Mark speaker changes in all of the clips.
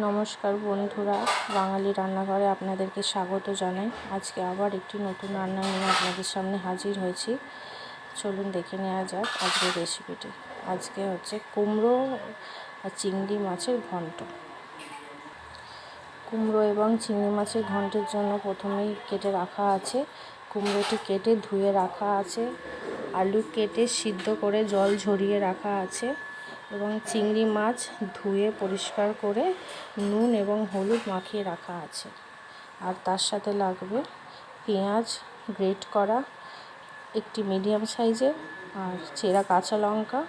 Speaker 1: নমস্কার বন্ধুরা, বাঙালি রান্নাঘরে আপনাদেরকে স্বাগত জানাই। আজকে আবার একটি নতুন রান্না নিয়ে আপনাদের সামনে হাজির হয়েছি। চলুন দেখে নেওয়া যাক আজকের রেসিপিটি আজকে হচ্ছে কুমড়ো আর চিংড়ি মাছের ঘন্ট। কুমড়ো এবং চিংড়ি মাছের ঘন্টের জন্য প্রথমেই কেটে রাখা আছে। কুমড়োটি কেটে ধুয়ে রাখা আছে। আলু কেটে সিদ্ধ করে জল ঝরিয়ে রাখা আছে। এবং চিংড়ি মাছ ধুয়ে পরিষ্কার করে নুন এবং হলুদ মাখিয়ে রাখা আছে। আর তার সাথে লাগবে পেঁয়াজ গ্রেট করা, একটি মিডিয়াম সাইজের, আর চেরা কাঁচা লঙ্কা।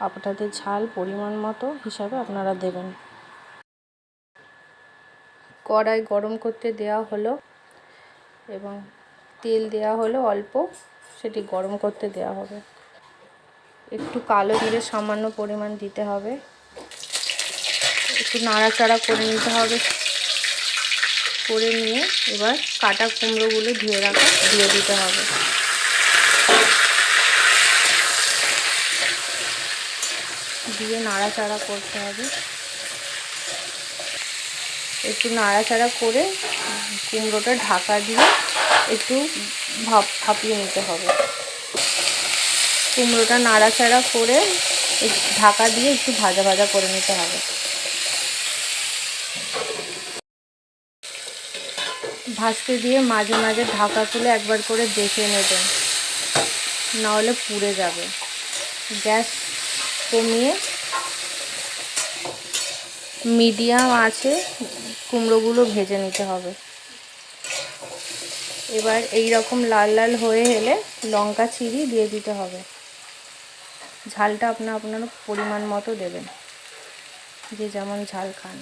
Speaker 1: আপনাদের ঝাল পরিমাণ মতো হিসাবে আপনারা দেবেন। কড়াই গরম করতে দেওয়া হলো এবং তেল দেওয়া হলো অল্প, সেটি গরম করতে দেওয়া হবে। একটু কালো জিরে সামান্য পরিমাণ দিতে হবে। একটু নাড়াচাড়া করে নিতে হবে। করে নিয়ে এবার কাটা কুমড়োগুলো ধুয়ে রাখা দিয়ে দিতে হবে। দিয়ে নাড়াচাড়া করতে হবে। একটু নাড়াচাড়া করে কুমড়োটা ঢাকা দিয়ে একটু ভাপ, ভাপিয়ে নিতে হবে। কুমড়োটা নাড়াচাড়া করে ঢাকা দিয়ে একটু ভাজা ভাজা করে নিতে হবে। ভাজতে দিয়ে মাঝে মাঝে ঢাকা তুলে একবার করে দেখে নেবেন নাহলে পুড়ে যাবে। গ্যাস কমিয়ে মিডিয়াম আছে, কুমড়োগুলো ভেজে নিতে হবে। এবার এই রকম লাল লাল হয়ে এলে লঙ্কা চিড়ি দিয়ে দিতে হবে। ঝালটা আপনার আপনার পরিমাণ মতো দেবেন। যে যেমন ঝাল খান।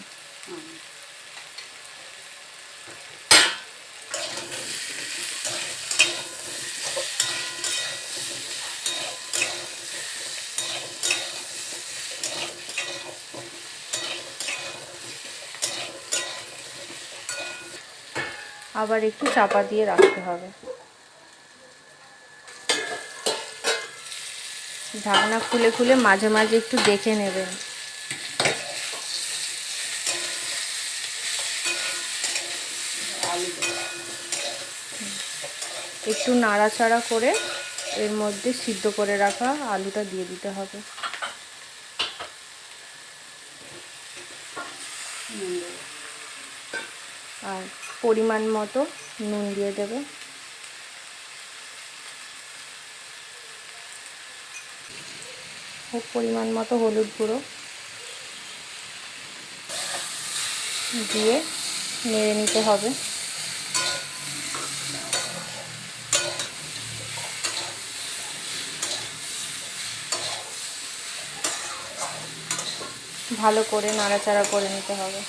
Speaker 1: আবার একটু চাপা দিয়ে রাখতে হবে। ঢাকনা খুলে খুলে মাঝে মাঝে একটু দেখে নেবেন। একটু নাড়াচাড়া করে এর মধ্যে সিদ্ধ করে রাখা আলুটা দিয়ে দিতে হবে। আর পরিমাণ মতো নুন দিয়ে দেবে। খুব পরিমাণ মতো হলুদ গুঁড়ো দিয়ে নেড়ে নিতে হবে। ভালো করে নাড়াচাড়া করে নিতে হবে।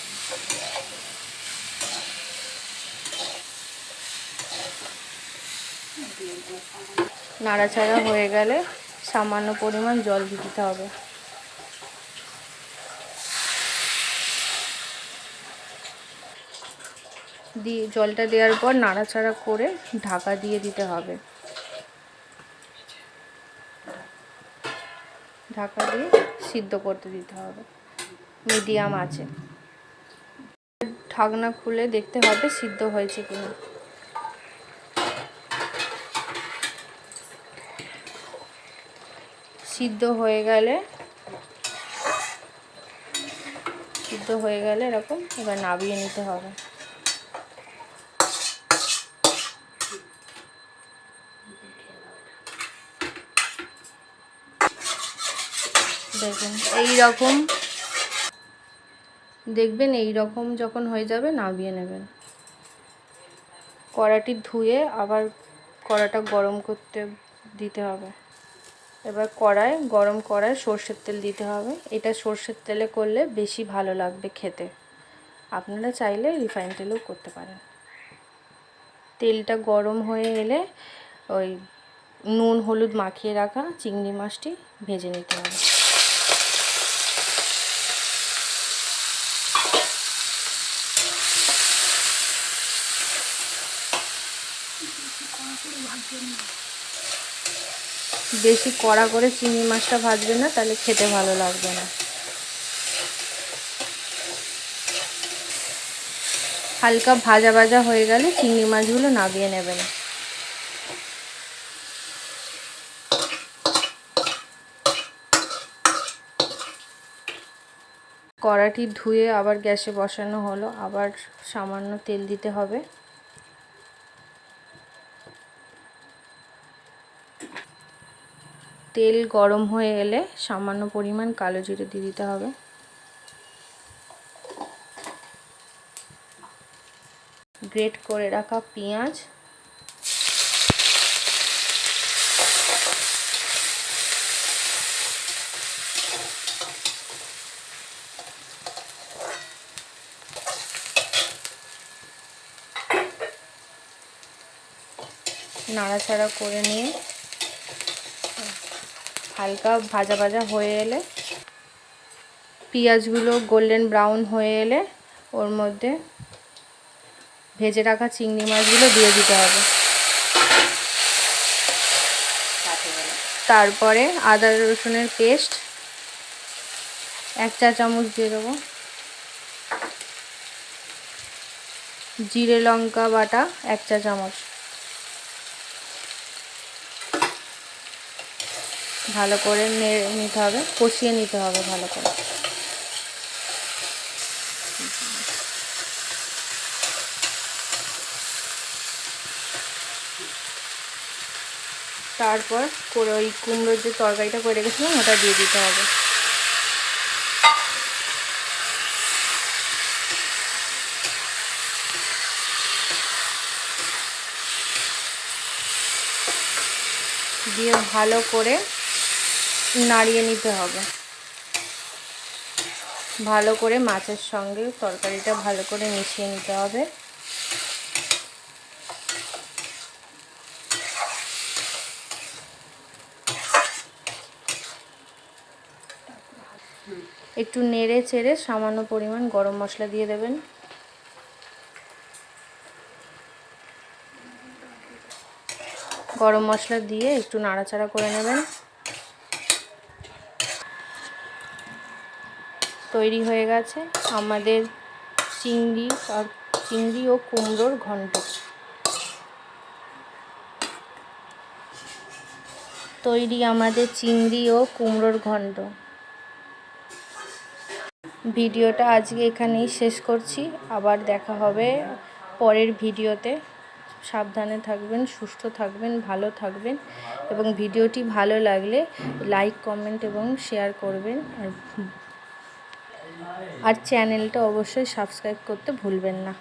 Speaker 1: নাড়াচাড়া হয়ে গেলে সামান্য পরিমাণ জল দিতে হবে। দিয়ে জলটা দেওয়ার পর নাড়াচাড়া করে ঢাকা দিয়ে দিতে হবে। ঢাকা দিয়ে সিদ্ধ করতে দিতে হবে। মিডিয়াম আছে। ঢাকনা খুলে দেখতে হবে সিদ্ধ হয়েছে কিনা। সিদ্ধ হয়ে গেলে, সিদ্ধ হয়ে গেলে এরকম এবার নাবিয়ে নিতে হবে। দেখুন এই রকম দেখবেন এই রকম যখন হয়ে যাবে নাবিয়ে নেবেন। কড়াটি ধুয়ে আবার কড়াটা গরম করতে দিতে হবে। এবার কড়ায় গরম কড়ায় সর্ষের তেল দিতে হবে। এটা সর্ষের তেলে করলে বেশি ভালো লাগবে খেতে। আপনারা চাইলে রিফাইন তেলেও করতে পারেন। তেলটা গরম হয়ে এলে ওই নুন, হলুদ মাখিয়ে রাখা চিংড়ি মাছটি ভেজে নিতে হবে। বেশি কড়া করে চিংড়ি মাছটা ভাজবে না, তাহলে খেতে ভালো লাগবে না। হালকা ভাজা ভাজা হয়ে গেলে চিংড়ি মাছগুলো নামিয়ে নেবেন। কড়াটি ধুয়ে আবার গ্যাসে বসানো হলো, আবার সামান্য তেল দিতে হবে। তেল গরম হয়ে এলে সামান্য পরিমাণ কালো জিরে দিয়ে দিতে হবে। গ্রেট করে রাখা পেঁয়াজ। নাড়াচাড়া করে নিয়ে হালকা ভাজা ভাজা হয়ে এলে, পেঁয়াজগুলো গোল্ডেন ব্রাউন হয়ে এলে, ওর মধ্যে ভেজে রাখা চিংড়ি মাছগুলো দিয়ে দিতে হবে। তারপরে আদা রসুনের পেস্ট এক চা চামচ দিয়ে দেবো। জিরে লঙ্কা বাটা এক চা চামচ। ভালো করে নেড়ে নিতে হবে, কষিয়ে নিতে হবে ভালো করে। তারপর করে ওই কুমড়োর যে তরকারিটা করে রেখেছিলাম, ওটা দিয়ে দিতে হবে। দিয়ে ভালো করে নাড়িয়ে নিতে হবে। ভালো করে মাছের সঙ্গে তরকারিটা ভালো করে মিশিয়ে নিতে হবে। একটু নেড়ে চেড়ে সামান্য পরিমাণ গরম মশলা দিয়ে দেবেন। গরম মশলা দিয়ে একটু নাড়াচাড়া করে নেবেন। তৈরি হয়ে গেছে আমাদের চিংড়ি আর চিংড়ি ও কুমড়োর ঘন্ট। তৈরি আমাদের চিংড়ি ও কুমড়োর ঘন্ট। ভিডিওটা আজকে এখানেই শেষ করছি। আবার দেখা হবে পরের ভিডিওতে। সাবধানে থাকবেন, সুস্থ থাকবেন, ভালো থাকবেন এবং ভিডিওটি ভালো লাগলে লাইক, কমেন্ট এবং শেয়ার করবেন। আর আর চ্যানেলটা অবশ্যই সাবস্ক্রাইব করতে ভুলবেন না।